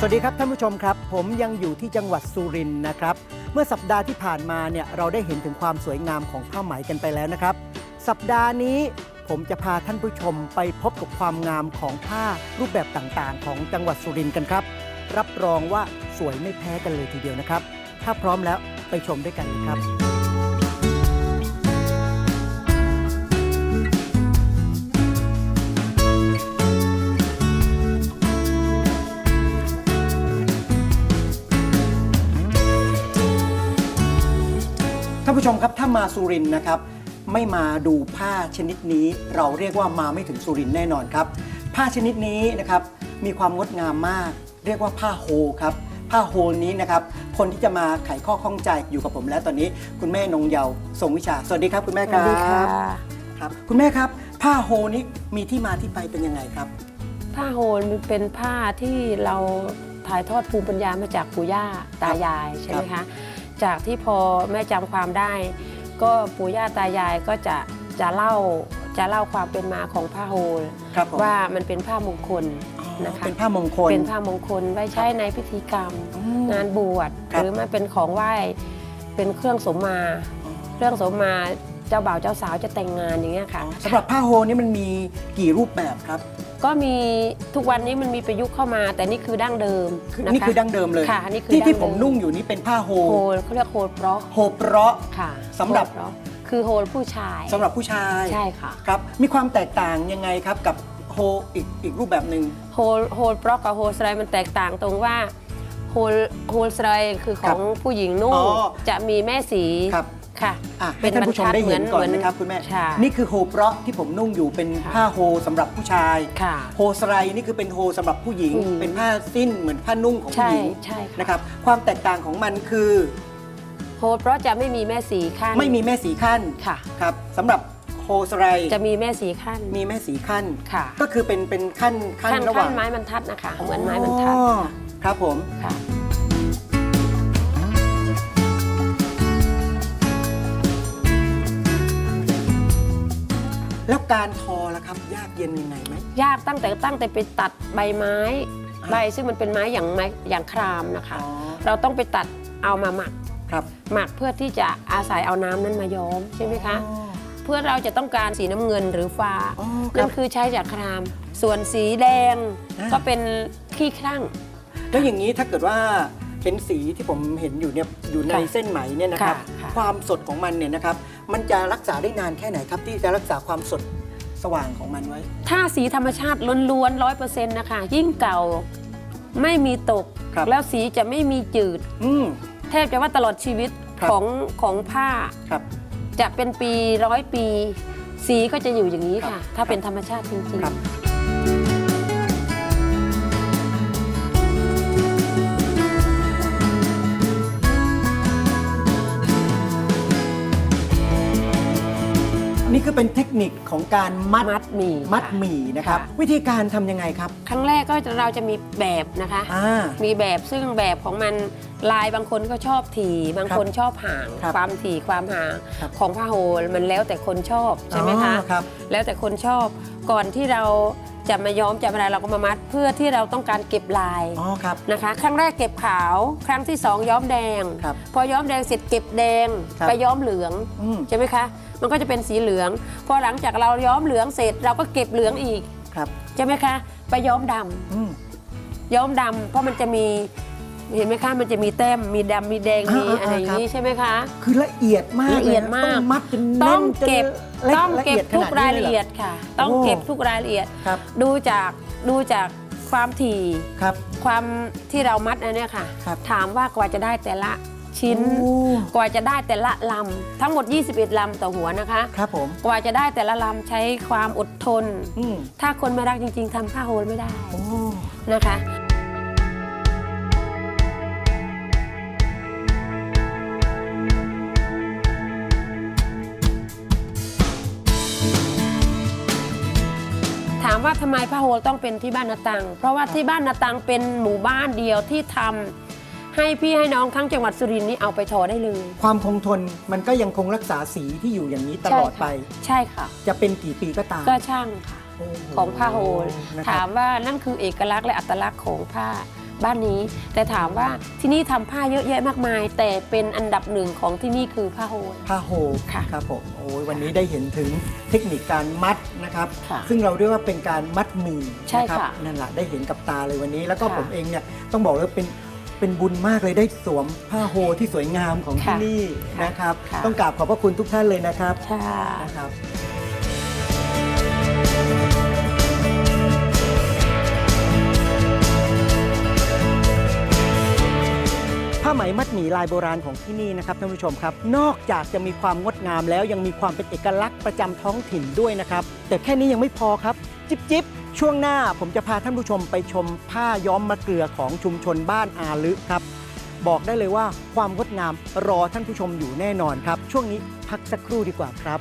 สวัสดีครับท่านผู้ชมครับ ผมยังอยู่ที่จังหวัดสุรินทร์นะครับ เมื่อสัปดาห์ที่ผ่านมาเนี่ยเราได้เห็นถึงความสวยงามของผ้าไหมกันไปแล้วนะครับ สัปดาห์นี้ผมจะพาท่านผู้ชมไปพบกับความงามของผ้ารูปแบบต่างๆ ของจังหวัดสุรินทร์กันครับ รับรองว่าสวยไม่แพ้กันเลยทีเดียวนะครับ ถ้าพร้อมแล้วไปชมด้วยกันเลยครับ มครับถ้ามาสุรินทร์นะครับ ไม่มาดูผ้าชนิดนี้ เราเรียกว่ามาไม่ถึงสุรินทร์แน่นอนครับ ผ้าชนิดนี้นะครับมีความงดงามมาก เรียกว่าผ้าโฮครับผ้าโฮนี้นะครับ คนที่จะมาไขข้อข้องใจอยู่กับผมแล้วตอนนี้ คุณแม่นงเยาว์ทรงวิชา สวัสดีครับ คุณแม่สควัรัสดีค่ะบครับ คุณแม่ครับ ผ้าโฮนี้มีที่มาที่ไปเป็นยังไงครับ ผ้าโฮลมันเป็นผ้าที่เราถ่ายทอดภูมิปัญญามาจากปู่ย่าตายายใช่ไหมคะ จากที่พอแม่จำความได้ ก็ปู่ย่าตายายก็จะจะเล่าจะเล่าความเป็นมาของผ้าโฮลครับผมว่ามันเป็นผ้ามงคลอ๋อนะคะเป็นผ้ามงคลเป็นผ้ามงคลไว้ใช้ในพิธีกรรมอืมงานบวชครับหรือมันเป็นของไหว้เป็นเครื่องสมมา เครื่องสมมาเจ้าบ่าวเจ้าสาวจะแต่งงานอย่างเงี้ยค่ะสำหรับผ้าโฮนี่มันมีกี่รูปแบบครับ ก็มีทุกวันนี้มันมีประยุกต์เข้ามา แต่นี่คือดั้งเดิมคือนะคะนี่คือดั้งเดิมเลยค่ะอันนี้คือที่ที่ดั้งเดิมผมนุ่งอยู่นี่เป็นผ้าโฮโฮลเขาเรียกโฮลเพราะโฮเปราะค่ะสำหรับโฮลเพาะคือโฮลผู้ชายสำหรับผู้ชายใช่ค่ะครับมีความแตกต่างยังไงครับกับโฮอีกอีกรูปแบบหนึ่งโฮลโฮลเพราะกับโฮลสไลด์มันแตกต่างตรงว่าโฮลโฮลสไลด์คือของผู้หญิงนุ่งอ๋อจะมีแม่สี ครับค่ะอะให้ท่านผู้ชมได้เห็นก่อนนะครับคุณแม่ใช่นี่คือโฮเปราะที่ผมนุ่งอยู่เป็นค่ะผ้าโฮสำหรับผู้ชายค่ะโฮสไลด์นี่คือเป็นโฮสำหรับผู้หญิงผู้หญิง เป็นผ้าสิ้นเหมือนผ้านุ่งของผู้ใช่หญิงใช่ค่ะนะครับความแตกต่างของมันคือโฮลเพราะจะไม่มีแม่สีขั้น ไม่มีแม่สีขั้นค่ะครับสำหรับโฮสไลด์จะมีแม่สีขั้น มีแม่สีขั้นค่ะ ก็คือเป็นเป็นขั้นขั้นขั้นระหว่าขั้งนไม้บรรทัดนะคะเหมือนไม้บรรทัดอ๋อครับผมค่ะ แล้วการทอล่ะครับ ยากเย็นยังไงไหม ยากตั้งแต่ตั้งแต่ไปตัดใบไม้อ่าใบซึ่งมันเป็นไม้อย่างไม้อย่างครามนะคะ อ๋อ เราต้องไปตัดเอามาหมัก ครับ หมักเพื่อที่จะอาศัยเอาน้ำนั้นมาย้อมใช่ไหมคะอ๋อเพื่อเราจะต้องการสีน้ำเงินหรือฟ้าอ๋อคนั่รันบคือใช้จากคราม ส่วนสีแดงอ่า ก็เป็นขี้ครั่ง แล้วอย่างนี้ถ้าเกิดว่า เห็นสีที่ผมเห็นอยู่เนี่ยอยู่ในค่ะเส้นไหมเนี่ยนะครับค่ะค่ะความสดของมันเนี่ยนะครับ มันจะรักษาได้นานแค่ไหนครับ ที่จะรักษาความสดสว่างของมันไว้ ถ้าสีธรรมชาติล้วนๆร้อยเปอร์เซ็นต์นะคะ ยิ่งเก่าไม่มีตก ครับ แล้วสีจะไม่มีจืด อืม แทบจะว่าตลอดชีวิตครับ ของของผ้าครับ จะเป็นปีร้อยปี สีก็จะอยู่อย่างนี้ครัค่ะบถ้าเป็นธรรมชาติจริงครับ นี่คือเป็นเทคนิคของการมัดๆมัดหมี่มัดค่ะหมี่นะครับค่ะวิธีการทำยังไงครับ ครั้งแรกก็จะเราจะมีแบบนะคะ อ่า มีแบบซึ่งแบบของมันลายบางคนก็ชอบถี่บางคนชอบห่าง ครับความถี่ความห่างครับของผ้าโฮลมันแล้วแต่คนชอบใช่ไหมคะ อ๋อครับแล้วแต่คนชอบก่อนที่เรา จะมาย้อมจะอะไรเราก็มามัด เพื่อที่เราต้องการเก็บลายอ๋อครับ นะคะ ครั้งแรกเก็บขาว ครั้งที่สองย้อมแดง ครับพอย้อมแดงเสร็จเก็บแดงครับไปย้อมเหลืองอืม ใช่ไหมคะ มันก็จะเป็นสีเหลือง พอหลังจากเราย้อมเหลืองเสร็จเราก็เก็บเหลืองอีกครับใช่ไหมคะ ไปย้อมดำ อืม ย้อมดำเพราะมันจะมี เห็นไหมคะมันจะมีแต้มมีดำมีแดงมีอ่าๆๆอะไรอย่างนี้ใช่ไหมคะ คือละเอียดมากละเอียดลมาก ต้องมัดจนต้แน่องนจนเก็บละต้องเก็บละทุกขนรายนี้ละหเอียดค่ะ ต้องโอ้ เก็บทุกรายละเอียดครับดูจากดูจากความถี่ครับ ความที่เรามัดอันเนี้ยค่ะ ครับถามว่ากว่าจะได้แต่ละชิ้น โอ้ กว่าจะได้แต่ละลำทั้งหมด 21ลำต่อหัวนะคะ ครับผมกว่าจะได้แต่ละลำใช้ความอดทน อืมถ้าคนไม่รักจริง ๆทำผ้าโฮลไม่ได้โอ้ นะคะามว่าทำไมผ้าโฮลต้องเป็นที่บ้านนาตัง เพราะว่าที่บ้านนาตังเป็นหมู่บ้านเดียวที่ทำให้พี่ให้น้องทั้งจังหวัดสุรินทร์นี่เอาไปทอได้เลย ความคงทนมันก็ยังคงรักษาสีที่อยู่อย่างนี้ตลอดไป ใช่ค่ะ จะเป็นกี่ปีก็ตามก็ช่างค่ะโโหของผ้าโฮลนะคถารับมว่านั่นคือเอกลักษณ์และอัตลักษณ์ของผ้า บ้านนี้ แต่ถามว่าที่นี่ทำผ้าเยอะแยะมากมาย แต่เป็นอันดับหนึ่งของที่นี่คือผ้าโฮลผ้าโฮค่ะครับผมโอ้ยวันนี้ได้เห็นถึงเทคนิคการมัดนะครับค่ะซึ่งเราเรียกว่าเป็นการมัดหมี่ใช่นะครัค่ะนั่นแหละได้เห็นกับตาเลยวันนี้ แล้วก็ค่ะผมเองเนี่ยต้องบอกเลยว่าเป็นเป็นบุญมากเลยได้สวมผ้าโฮที่สวยงามของที่ค่ะนี่ค่ะนะครับค่ะต้องกราบขอบพระคุณทุกท่านเลยนะครับใช่นะครับ ผ้าไหมมัดหมี่ลายโบราณของที่นี่นะครับท่านผู้ชมครับ นอกจากจะมีความงดงามแล้วยังมีความเป็นเอกลักษณ์ประจำท้องถิ่นด้วยนะครับ แต่แค่นี้ยังไม่พอครับ จิบจิบช่วงหน้าผมจะพาท่านผู้ชมไปชมผ้าย้อมมะเกลือของชุมชนบ้านอาลึครับ บอกได้เลยว่าความงดงามรอท่านผู้ชมอยู่แน่นอนครับ ช่วงนี้พักสักครู่ดีกว่าครับ